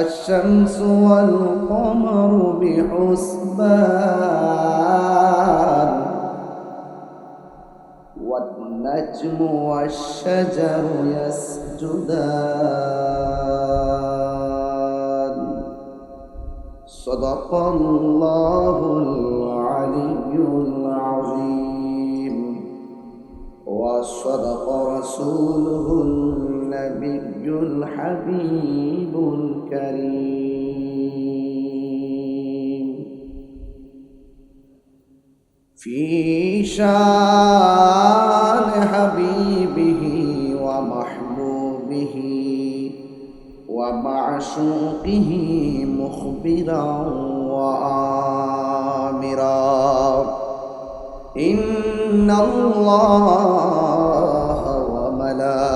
الشمس والقمر بحسبان والنجم والشجر يسجدان. صدق الله العلي العظيم. وصدق رسوله النبي الحبيب الكريم في شان حبيبه ومحبوبه ومعشوقه مخبرا وآمرا إن الله وملائكته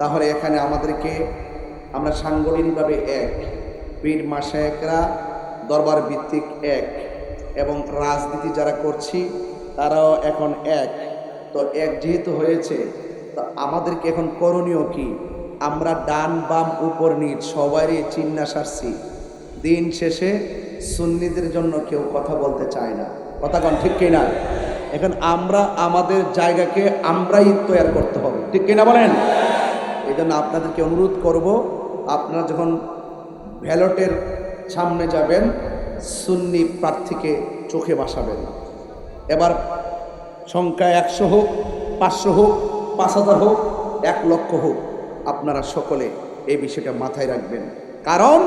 তাহলে এখানে আমাদেরকে আমরা সাংগঠনিকভাবে এক, পীর মাসায়করা, দরবার ভিত্তিক এক এবং রাজনীতি যারা করছি, তারাও এখন এক। তো এক যেহেতু হয়েছে, তো আমাদেরকে এখন করণীয় কি? আমরা ডান বাম উপর নিচ সবারই চিন্না সারছি। দিন শেষে সুন্নিদের জন্য কেউ কথা বলতে চায় না। কথা কন, ঠিক কিনা এখন আমরা আমাদের জায়গাকে আমরাই তৈরি করতে হবে। ঠিক কিনা বলেন? জন্য আপনাদেরকে অনুরোধ করব, আপনারা যখন ব্যালটের সামনে যাবেন, সুন্নি প্রার্থীকে চোখে বাসাবেন। এবার সংখ্যা একশো হোক, পাঁচশো হোক, পাঁচ হাজার হোক, এক লক্ষ হোক, আপনারা সকলে এই বিষয়টা মাথায় রাখবেন। কারণ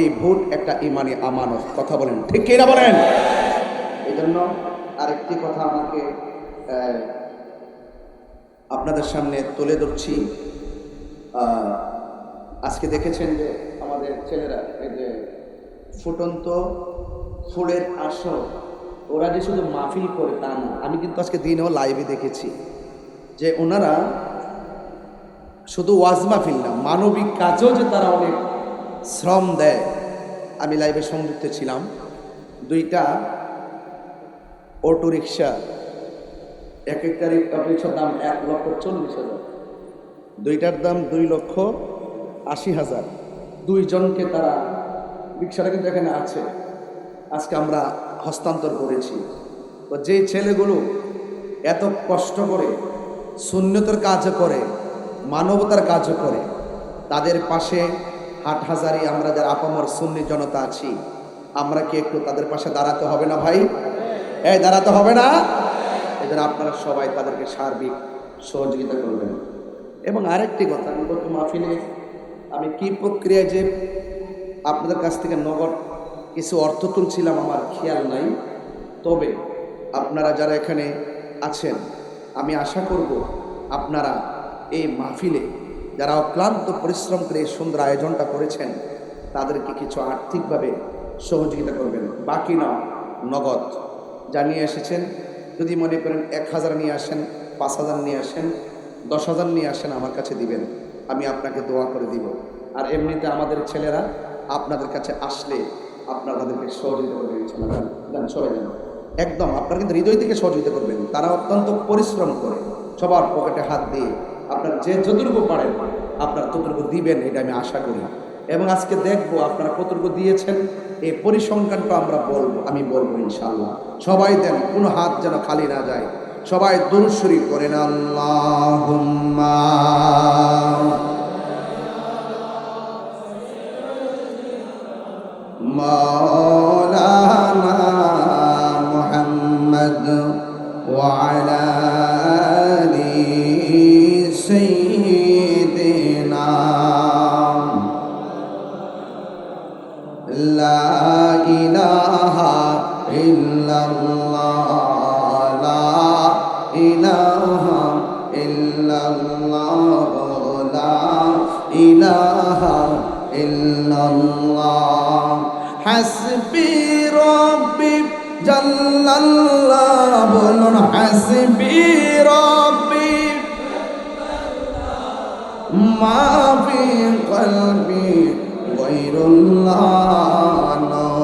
এই ভোট একটা ইমানি আমানত, কথা বলেন, ঠিক কিনা বলেন? এই জন্য আরেকটি কথা আমাকে আপনাদের সামনে তুলে ধরছি। আজকে দেখেছেন যে আমাদের ছেলেরা, এই যে ফুটন্ত ফুলের আসর, ওরা যে শুধু মাহফিল করে তা না, আমি কিন্তু আজকে দিনেও লাইভে দেখেছি যে ওনারা শুধু ওয়াজ মাহফিল না, মানবিক কাজেও যে তারা অনেক শ্রম দেয়। আমি লাইভে সংযুক্ত ছিলাম, দুইটা অটো রিক্সা এক একটা রিক্সার দাম এক লক্ষ চল্লিশ হাজার। দুইটার দাম দুই লক্ষ আশি হাজার। দুইজনকে তারা রিক্সাটা কিন্তু এখানে আছে। আজকে আমরা হস্তান্তর করেছি। তো যেই ছেলেগুলো এত কষ্ট করে শূন্যতার কাজ করে, মানবতার কাজ করে, তাদের পাশে হাট হাজারি, আমরা যারা আপামর সুন্নি জনতা আছি, আমরা কি একটু তাদের পাশে দাঁড়াতে হবে না ভাই? এই দাঁড়াতে হবে না? এদের আপনারা সবাই তাদেরকে সার্বিক সহযোগিতা করবেন। এবং আরেকটি কথা আমি গত মাহফিলে আমি কি প্রক্রিয়ায় যে আপনাদের কাছ থেকে নগদ কিছু অর্থ তুলছিলাম আমার খেয়াল নাই। তবে আপনারা যারা এখানে আছেন, আমি আশা করব আপনারা এই মাহফিলে যারা অক্লান্ত পরিশ্রম করে সুন্দর আয়োজনটা করেছেন, তাদেরকে কিছু আর্থিকভাবে সহযোগিতা করবেন। বাকি না, নগদ। জানিয়ে এসেছেন, যদি মনে করেন এক হাজার নিয়ে আসেন, পাঁচ হাজার নিয়ে আসেন দশ হাজার নিয়ে আসেন আমার কাছে দিবেন, আমি আপনাকে দোয়া করে দিব। আর এমনিতে আমাদের ছেলেরা আপনাদের কাছে আসলে আপনারা তাদেরকে সহযোগিতা করবেন সবাই যান। একদম, আপনারা কিন্তু হৃদয় থেকে সহযোগিতা করবেন। তারা অত্যন্ত পরিশ্রম করে, সবার পকেটে হাত দিয়ে। আপনার যে যতটুকু পারেন, আপনার ততটুকু দিবেন, এটা আমি আশা করি। এবং আজকে দেখব আপনারা কতটুকু দিয়েছেন, এই পরিসংখ্যানটা আমরা বলব, আমি বলব ইনশাআল্লাহ সবাই দেন কোনো হাত যেন খালি না যায় সবাই দরুশ্বরী করেন আল্লাহ মা إله إلا الله حسبي ربي جل الله بلن حسبي ربي ما في قلبي غير الله نور